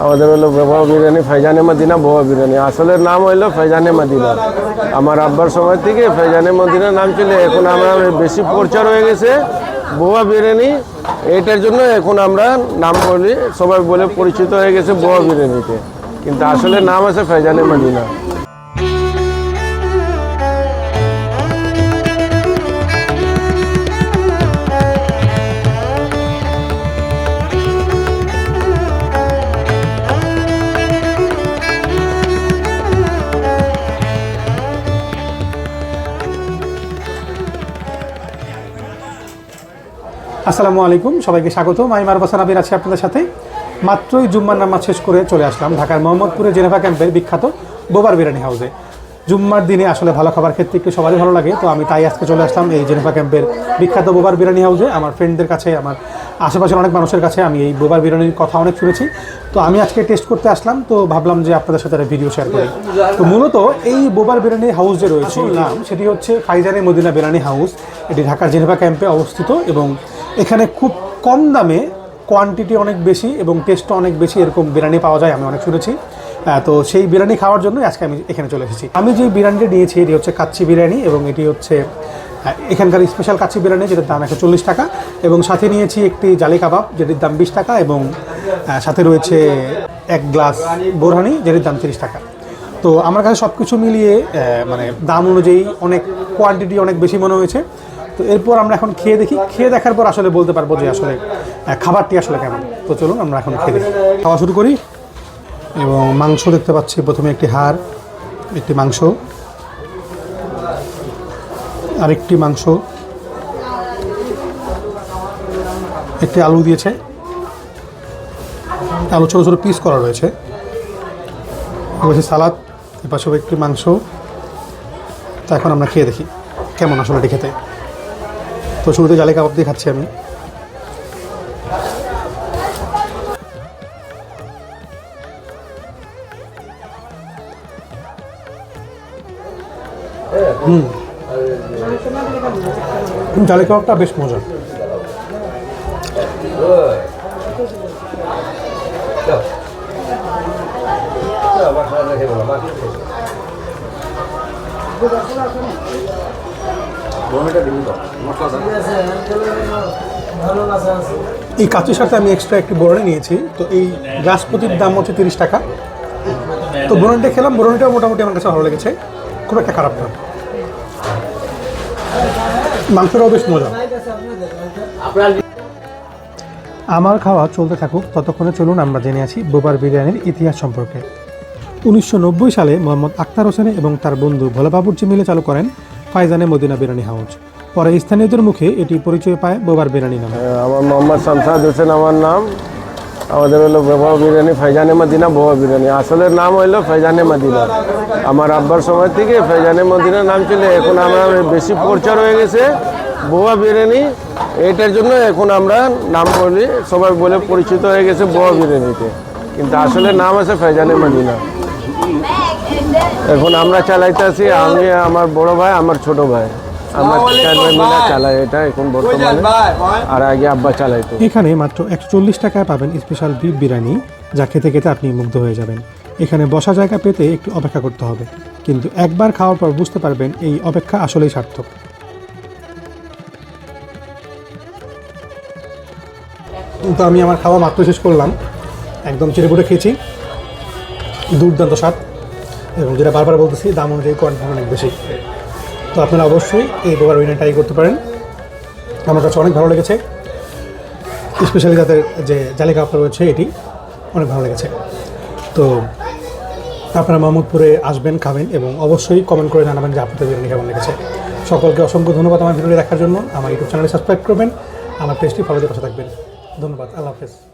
আমাদের হলো বাবা বিরিয়ানি, ফাইজানে মদিনা, বোয়া বিরিয়ানি। আসলের নাম হইল ফাইজানে মদিনা। আমার আব্বার সময় থেকে ফাইজানে মদিনা নাম ছিল এখন আমরা বেশি প্রচার হয়ে গেছে বোয়া বিরিয়ানি। এইটার জন্য এখন আমরা নাম বলি, সবাই বলে পরিচিত হয়ে গেছে বোয়া বিরিয়ানিতে। কিন্তু আসলে নাম আছে ফাইজানে মদিনা। আসসালামু আলাইকুম সবাইকে স্বাগত। আমি মারবাসান আবির আছি আপনাদের সাথে। মাত্রই জুম্মার নামাজ শেষ করে চলে আসলাম ঢাকার মোহাম্মদপুরে জেনেভা ক্যাম্পের বিখ্যাত বোবার বিরিয়ানি হাউসে। জুম্মার দিনে আসলে ভালো খাবার খেতে একটু সবারই ভালো লাগে তো আমি তাই আজকে চলে আসলাম এই জেনেভা ক্যাম্পের বিখ্যাত বোবার বিরিয়ানি হাউসে। আমার ফ্রেন্ডদের কাছে আমার আশেপাশের অনেক মানুষের কাছে আমি এই বোবার বিরিয়ানির কথা অনেক শুনেছি। তো আমি আজকে টেস্ট করতে আসলাম তো ভাবলাম যে আপনাদের সাথে একটা ভিডিও শেয়ার করি। তো মূলত এই বোবার বিরিয়ানি হাউস যে রয়েছে নাম? সেটি হচ্ছে ফাইজানে মদিনা বিরিয়ানি হাউস। এটি ঢাকার জেনেভা ক্যাম্পে অবস্থিত এবং এখানে খুব কম দামে কোয়ান্টিটি অনেক বেশি এবং টেস্টও অনেক বেশি এরকম বিরিয়ানি পাওয়া যায়, আমি অনেক শুনেছি। তো সেই বিরিয়ানি খাওয়ার জন্য আজকে আমি এখানে চলে এসেছি। আমি যে বিরিয়ানিটা নিয়েছি, এটি হচ্ছে কাচ্চি বিরিয়ানি এবং এটি হচ্ছে এখানকার স্পেশাল কাচ্চি বিরিয়ানি, যেটার দাম একশো চল্লিশ টাকা। এবং সাথে নিয়েছি একটি জালি কাবাব, যেটির দাম বিশ টাকা এবং সাথে রয়েছে এক গ্লাস বোরহানি, যেটির দাম তিরিশ টাকা। তো আমার কাছে সব কিছু মিলিয়ে মানে দাম অনুযায়ী অনেক কোয়ান্টিটি অনেক বেশি মনে হয়েছে। তো এরপর আমরা এখন খেয়ে দেখি। খেয়ে দেখার পর আসলে বলতে পারব যে আসলে খাবারটি আসলে কেমন। তো চলুন আমরা এখন খেয়ে দেখি। খাওয়া শুরু করি এবং মাংস দেখতে পাচ্ছি। প্রথমে একটি হাড়, একটি মাংস, আরেকটি মাংস, একটি আলু দিয়েছে। আলু ছোটো ছোটো পিস করা রয়েছে। সালাদ এর পাশেও একটি মাংস। তা এখন আমরা খেয়ে দেখি, কেমন আসলে এটি খেতে। তো শুরুতে জালে কাবাব দিয়ে খাচ্ছি আমি। হুম। জালে কাবাবটা বেশ মজা এই কাঁচির সাথে আমি এক্সট্রা একটি বোরনি নিয়েছি। তো এই গাছপতির দাম হচ্ছে তিরিশ টাকা। তো বোরনিটা খেলাম। বোরনিটাও মোটামুটি আমার কাছে ভালো লেগেছে। খুব একটা খারাপ না। মাংসটাও বেশ মজা। আমার খাওয়া চলতে থাকুক ততক্ষণে চলুন আমরা জেনে আছি বোবার বিরিয়ানির ইতিহাস সম্পর্কে। উনিশশো নব্বই সালে মোহাম্মদ আক্তার হোসেন এবং তার বন্ধু ভোলাবাবুর্চি মিলে চালু করেন ফাইজানে মদিনা বিরিয়ানি হাউস পরে স্থানীয়দের মুখে এটি পরিচয় পায় বোবার বিরিয়ানি নামে। আমার মোহাম্মদ শামসাদ হোসেন আমার নাম। আমাদের হলো বাবা বিরিয়ানি, ফাইজানে মদিনা বোয়া বিরিয়ানি। আসলের নাম হইল ফাইজানে মদিনা। আমার আব্বার সময় থেকে ফাইজানে মদিনা নাম ছিল এখন আমরা বেশি প্রচার হয়ে গেছে বোয়া বিরিয়ানি। এটার জন্য এখন আমরা নাম বলি, সবাই বলে পরিচিত হয়ে গেছে বোয়া বিরিয়ানিতে। কিন্তু আসলে নাম আছে ফাইজানে মদিনা। এখন আমরা চালাইতেছি আমি আমার বড় ভাই আমার ছোট ভাই। আমরা চার ভাই মিলে চালাই এটা এখন বর্তমানে। আর আগে আব্বা চালাইতো। এখানে মাত্র একশো চল্লিশ টাকায় পাবেন স্পেশাল বিফ বিরিয়ানি যা খেতে খেতে আপনি মুগ্ধ হয়ে যাবেন। এখানে বসা জায়গা পেতে একটু অপেক্ষা করতে হবে কিন্তু একবার খাওয়ার পর বুঝতে পারবেন এই অপেক্ষা আসলেই সার্থক। তো আমি আমার খাওয়া মাত্র শেষ করলাম একদম চিড়ে খেয়েছি। দুর্দান্ত স্বাদ। এবং যেটা বারবার বলতেছি, দাম অনুযায়ী কোয়ান্টিটি অনেক বেশি। তো আপনারা অবশ্যই এই বোবার বিরিয়ানি ট্রাই করতে পারেন। আমার কাছে অনেক ভালো লেগেছে। স্পেশালি তাদের যে জালি কাপড় রয়েছে, এটি অনেক ভালো লেগেছে। তো আপনারা মোহাম্মদপুরে আসবেন, খাবেন এবং অবশ্যই কমেন্ট করে জানাবেন যে আপনাদের বিরিয়ানি কেমন লেগেছে। সকলকে অসংখ্য ধন্যবাদ আমার ভিডিও দেখার জন্য। আমার ইউটিউব চ্যানেলে সাবস্ক্রাইব করবেন। আমার পেজটি ফলোতে পাশে থাকবেন। ধন্যবাদ। আল্লাহ হাফেজ।